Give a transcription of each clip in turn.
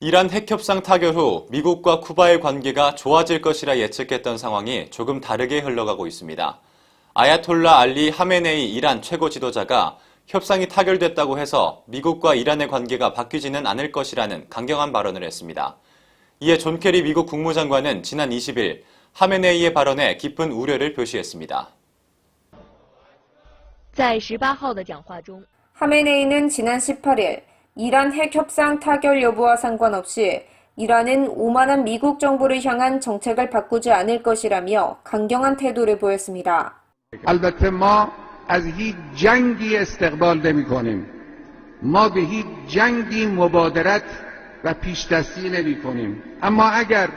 이란 핵협상 타결 후 미국과 쿠바의 관계가 좋아질 것이라 예측했던 상황이 조금 다르게 흘러가고 있습니다. 아야톨라 알리 하메네이 이란 최고 지도자가 협상이 타결됐다고 해서 미국과 이란의 관계가 바뀌지는 않을 것이라는 강경한 발언을 했습니다. 이에 존 케리 미국 국무장관은 지난 20일 하메네이의 발언에 깊은 우려를 표시했습니다. 하메네이는 지난 18일 이란 핵 협상 타결 여부와 상관없이 이란은 오만한 미국 정부를 향한 정책을 바꾸지 않을 것이라며 강경한 태도를 보였습니다. البته ما از هیچ جنگی استقبال نمی کنیم ما به هیچ جنگی مبادرت و پیش دستی نمی کنیم اما اگر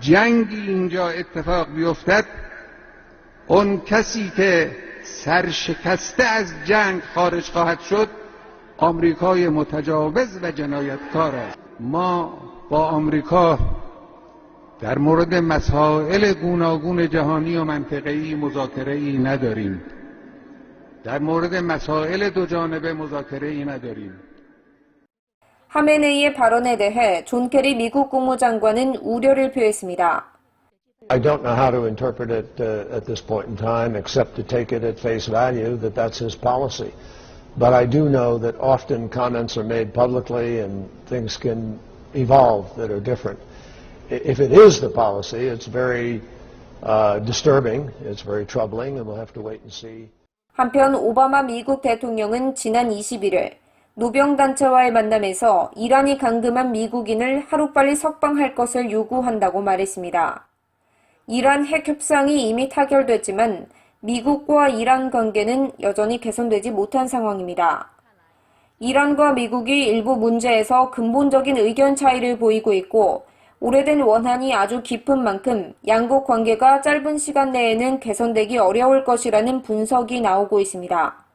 جنگی اینجا اتفاق بیفتد اون کسی که سرشکسته از جنگ خارج خواهد شد آمریکای متجاوز و جنایتکار است ما با آمریکا در مورد مسائل گوناگون جهانی و منطقه‌ای مذاکره ای نداریم در مورد مسائل دو جانبه مذاکره ای نداریم 하메네이의 발언에 대해 존 케리 미국 국무장관은 우려를 표했습니다. I don't know how to interpret it uh, at this point in time except to take it at face value that that's his policy. But I do know that often comments are made publicly and things can evolve that are different. If it is the policy, it's very uh, disturbing, it's very troubling, and we'll have to wait and see. 한편 오바마 미국 대통령은 지난 21일 노병단체와의 만남에서 이란이 감금한 미국인을 하루빨리 석방할 것을 요구한다고 말했습니다. 이란 핵 협상이 이미 타결됐지만 미국과 이란 관계는 여전히 개선되지 못한 상황입니다. 이란과 미국이 일부 문제에서 근본적인 의견 차이를 보이고 있고 오래된 원한이 아주 깊은 만큼 양국 관계가 짧은 시간 내에는 개선되기 어려울 것이라는 분석이 나오고 있습니다.